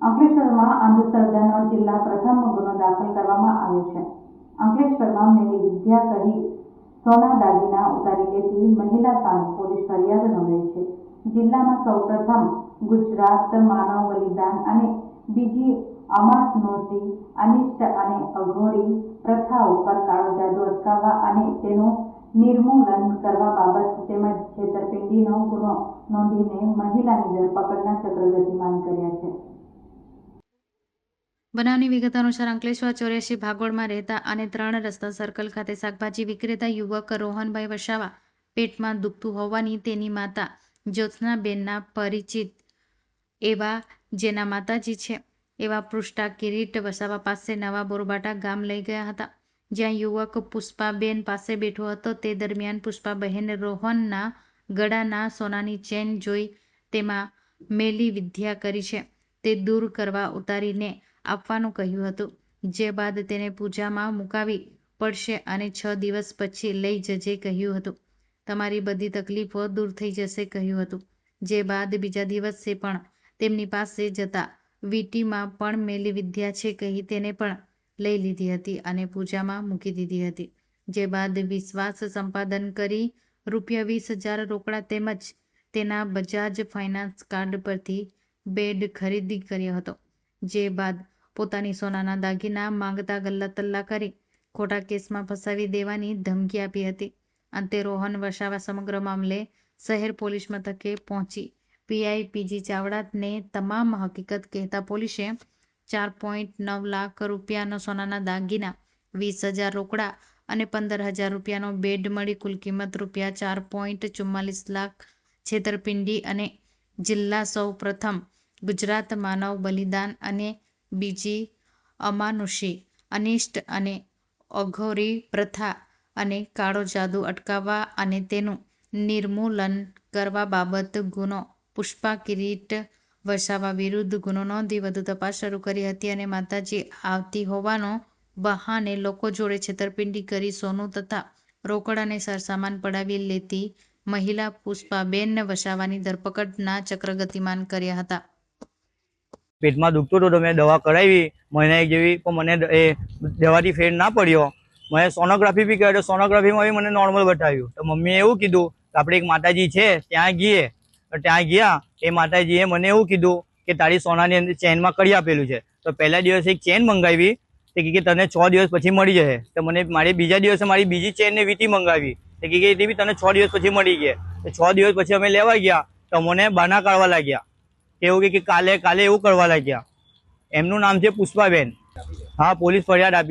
અંકલેશ્વરમાં અંધશ્રદ્ધાનો જિલ્લા પ્રથમ ગુનો દાખલ કરવામાં આવ્યો છે. અંકલેશ્વરમાં મેરી વિદ્યા કહી સોના દાગીના ઉતારી લેતી મહિલા સામે પોલીસ ફરિયાદ નોંધાઈ છે. જિલ્લામાં સૌપ્રથમ ગુજરાત માનવ બલિદાન અને બીજી અમાસનોસી અનિષ્ટ અને અઘોરી પ્રથા ઉપર કાળો જાદુ અટકાવવા અને તેનું નિર્મૂલન કરવા બાબત તેમજ છેતરપિંડીનો ગુનો નોંધીને મહિલાની ધરપકડના ચક્ર કર્યા છે. બનાવની વિગત અનુસાર અંકલેશ્વર, ચોર્યાસી ભાગોળમાં રહેતા અને ત્રણ રસ્તા સર્કલ ખાતે શાકભાજી વિક્રેતા યુવક રોહનભાઈ વસાવા પેટમાં દુખતું હોવાની તેની માતા જ્યોત્સનાબેનના પરિચિત એવા જેના માતાજી છે એવા પૃષ્ઠા કિરીટ વસાવા પાસે નવા બોરબાટા ગામ લઈ ગયા હતા. જ્યાં યુવક પુષ્પાબેન પાસે બેઠો હતો તે દરમિયાન પુષ્પાબહેન રોહનના ગળાના સોનાની ચેન જોઈ તેમાં મેલી વિદ્યા કરી છે. તે દૂર કરવા ઉતારીને આપવાનું કહ્યું હતું. જે બાદ તેને પૂજામાં મુકાવી પડશે અને છ દિવસ પછી લઈ જજે કહ્યું હતું. તમારી બધી તકલીફો દૂર થઈ જશે કહ્યું હતું. જે બાદ બીજા દિવસે પણ તેમની પાસે જતા વીટીમાં પણ મેલી વિદ્યા છે કહી તેને પણ લઈ લીધી હતી અને પૂજામાં મૂકી દીધી હતી. જે બાદ વિશ્વાસ સંપાદન કરી રૂપિયા વીસ હજાર રોકડા તેમજ તેના બજાજ ફાઇનાન્સ કાર્ડ પરથી બેડ ખરીદી કર્યો હતો. જે બાદ પોતાની સોનાના દાગીના માંગતા ગલ્લા તલ્લા કરી ખોટા કેસમાં ફસાવી દેવાની ધમકી આપી હતી. અંતે રોહન વસાવા સમગ્ર મામલે શહેર પોલીસ મથકે પહોંચી. પીઆઈ પીજી ચાવડાને તમામ હકીકત કહેતા પોલીસે ચાર પોઈન્ટ નવ લાખ રૂપિયાનો સોનાના દાગીના, વીસ હજાર રોકડા અને પંદર હજાર રૂપિયાનો બેડ મળી કુલ કિંમત રૂપિયા ચાર પોઈન્ટ ચુમ્માલીસ લાખ છેતરપિંડી અને જિલ્લા સૌ પ્રથમ ગુજરાત માનવ બલિદાન અને બીજી અમાનુષી, અનિષ્ટ અને અઘોરી પ્રથા અને કાળો જાદુ અટકાવવા અને તેનું નિર્મૂલન કરવા બાબત ગુનો પુષ્પા કિરીટ વસાવા વિરુદ્ધ ગુનો નોંધી વધુ તપાસ શરૂ કરી હતી અને માતાજી આવતી હોવાનો બહાને લોકો જોડે છેતરપિંડી કરી સોનું તથા રોકડ અને સરસામાન પડાવી લેતી મહિલા પુષ્પાબેન વસાવાની ધરપકડના ચક્ર ગતિમાન કર્યા હતા. પેટમાં દુખતું હતું તો મેં દવા કરાવી મહિના એક જેવી, પણ મને એ દવાથી ફેર ના પડ્યો. મેં સોનોગ્રાફી બી કર્યો તો સોનોગ્રાફીમાં બી મને નોર્મલ બતાવ્યું. તો મમ્મીએ એવું કીધું કે આપણે એક માતાજી છે, ત્યાં ગઈએ તો ત્યાં ગયા, એ માતાજીએ મને એવું કીધું કે તારી સોનાની અંદર ચેનમાં કરી આપેલું છે. તો પહેલા દિવસે એક ચેન મંગાવી, તે કે તને છ દિવસ પછી મળી જશે. તો મને મારી બીજા દિવસે મારી બીજી ચેનને વીટી મંગાવી. તે કે એ બી તને છ દિવસ પછી મળી ગયા તો છ દિવસ પછી અમે લેવા ગયા, તો મને બાના કાઢવા લાગ્યા. એવું કે- કાલે કાલે એવું કરવા લાગ્યા. એમનું નામ છે પુષ્પાબેન. હા, પોલીસ ફરિયાદ આપી.